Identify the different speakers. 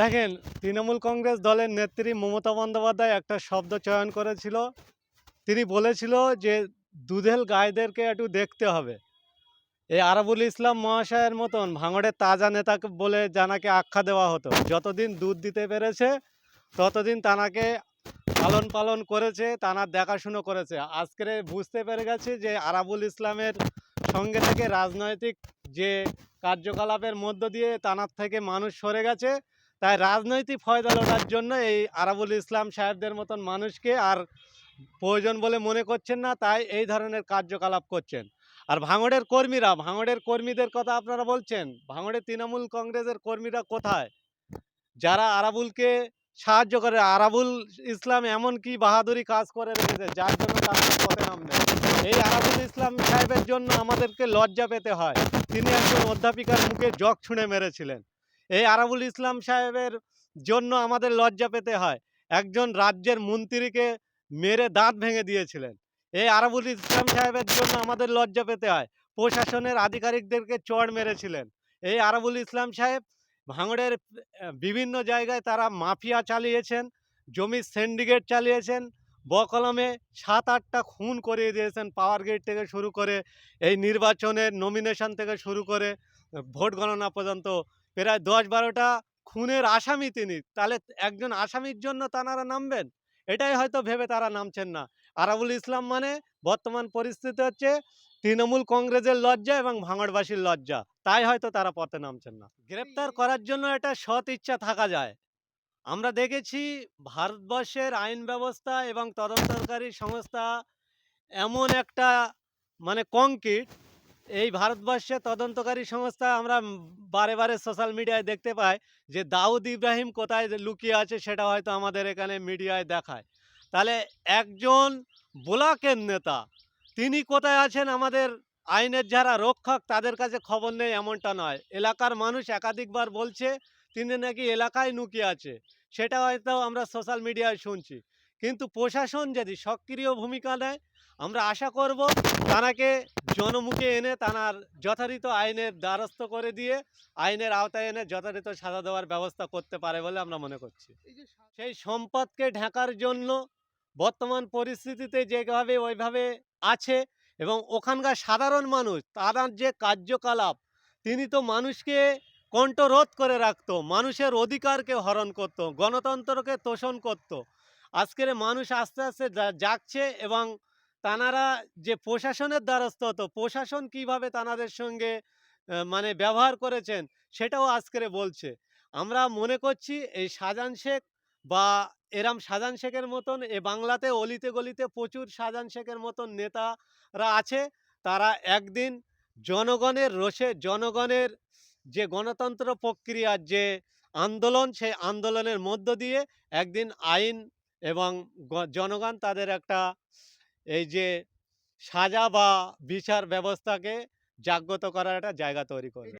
Speaker 1: দেখেন, তৃণমূল কংগ্রেস দলের নেত্রী মমতা বন্দ্যোপাধ্যায় একটা শব্দ চয়ন করেছিল। তিনি বলেছিল যে, দুধেল গায়েদেরকে একটু দেখতে হবে। এই আরাবুল ইসলাম মহাশয়ের মতন ভাঙড়ের তাজা নেতাকে বলে জানাকে আখ্যা দেওয়া হতো। যতদিন দুধ দিতে পেরেছে, ততদিন তানাকে পালন পালন করেছে, তানার দেখাশুনো করেছে। আজকে বুঝতে পেরে গেছে যে, আরাবুল ইসলামের সঙ্গে থেকে রাজনৈতিক যে কার্যকলাপের মধ্য দিয়ে তানার থেকে মানুষ সরে গেছে তাই রাজনৈতিক ফয়দা লোটার জন্য এই আরাবুল ইসলাম সাহেবদের মতন মানুষকে আর প্রয়োজন বলে মনে করছেন না, তাই এই ধরনের কার্যকলাপ করছেন। আর ভাঙড়ের কর্মীরা, ভাঙড়ের কর্মীদের কথা আপনারা বলছেন ভাঙড়ের তৃণমূল কংগ্রেসের কর্মীরা কোথায়? যারা আরাবুলকে সাহায্য করে, আরাবুল ইসলাম এমন কি বাহাদুরি কাজ করে রেখেছে, যার জন্য তারা পথে নামবে এই আরাবুল ইসলাম সাহেবের জন্য আমাদেরকে লজ্জা পেতে হয়। তিনি একজন অধ্যাপিকার মুখে জগ ছুঁড়ে মেরেছিলেন। এই আরাবুল ইসলাম সাহেবের জন্য আমাদের লজ্জা পেতে হয়। একজন রাজ্যের মন্ত্রীকে মেরে দাঁত ভেঙে দিয়েছিলেন। এই আরাবুল ইসলাম সাহেবের জন্য আমাদের লজ্জা পেতে হয়। প্রশাসনের আধিকারিকদেরকে চড় মেরেছিলেন। এই আরাবুল ইসলাম সাহেব, ভাঙড়ের বিভিন্ন জায়গায় তারা মাফিয়া চালিয়েছেন জমির সিন্ডিকেট চালিয়েছেন, বকলমে সাত আটটা খুন করিয়ে দিয়েছেন পাওয়ার গেট থেকে শুরু করে, এই নির্বাচনের নমিনেশন থেকে শুরু করে, ভোট গণনা পর্যন্ত প্রায় দশ বারোটা খুনের আসামি তিনি। তাহলে একজন আসামির জন্য তানারা নামবেন? এটাই হয়তো ভেবে তারা নামছেন না। আরাবুল ইসলাম মানে বর্তমান পরিস্থিতি হচ্ছে তৃণমূল কংগ্রেসের লজ্জা এবং ভাঙড়বাসীর লজ্জা। তাই হয়তো তারা পথে নামছেন না। গ্রেপ্তার করার জন্য একটা সৎ ইচ্ছা থাকা যায়। আমরা দেখেছি ভারতবর্ষের আইন ব্যবস্থা এবং তদন্তকারী সংস্থা এমন একটা মানে কংক্রিট এই ভারতবর্ষে তদন্তকারী সংস্থা আমরা বারে বারে সোশ্যাল মিডিয়ায় দেখতে পাই যে দাউদ ইব্রাহিম কোথায় লুকিয়ে আছে সেটা হয়তো আমাদের এখানে মিডিয়ায় দেখায়। তাহলে একজন ব্লকের নেতা, তিনি কোথায় আছেন আমাদের আইনের যারা রক্ষক তাদের কাছে খবর নেই এমনটা নয়। এলাকার মানুষ একাধিকবার বলছে তিনি নাকি এলাকায় লুকিয়ে আছে, সেটা হয়তো আমরা সোশ্যাল মিডিয়ায় শুনছি। কিন্তু প্রশাসন যদি সক্রিয় ভূমিকা নেয়, আমরা আশা করব তানাকে জনমুখে এনে তানার যথারীত আইনের দ্বারস্থ করে দিয়ে আইনের আওতায় এনে যথারীত সাজা দেওয়ার ব্যবস্থা করতে পারে বলে আমরা মনে করছি। সেই সম্পদকে ঢাকার জন্য বর্তমান পরিস্থিতিতে যেভাবে ওইভাবে আছে এবং ওখানকার সাধারণ মানুষ তার যে কার্যকলাপ তিনি তো মানুষকে কণ্ঠরোধ করে রাখত মানুষের অধিকারকে হরণ করত গণতন্ত্রকে তোষণ করত। আজকের মানুষ আস্তে আস্তে জাগছে এবং তানারা যে প্রশাসনের দ্বারস্থ হতো প্রশাসন কীভাবে তানাদের সঙ্গে মানে ব্যবহার করেছেন সেটাও আজকের বলছে। আমরা মনে করছি এই শাহজাহান শেখ বা এরাম শাহজাহান শেখের মতন এ বাংলাতে অলিতে গলিতে প্রচুর শাহজাহান শেখের মতন নেতারা আছে। তারা একদিন জনগণের রোষে, জনগণের যে গণতন্ত্র প্রক্রিয়ার যে আন্দোলন, সেই আন্দোলনের মধ্য দিয়ে একদিন আইন এবং জনগণ তাদের একটা এই যে সাজা বা বিচার ব্যবস্থাকে জাগ্রত করার একটা জায়গা তৈরি করবে।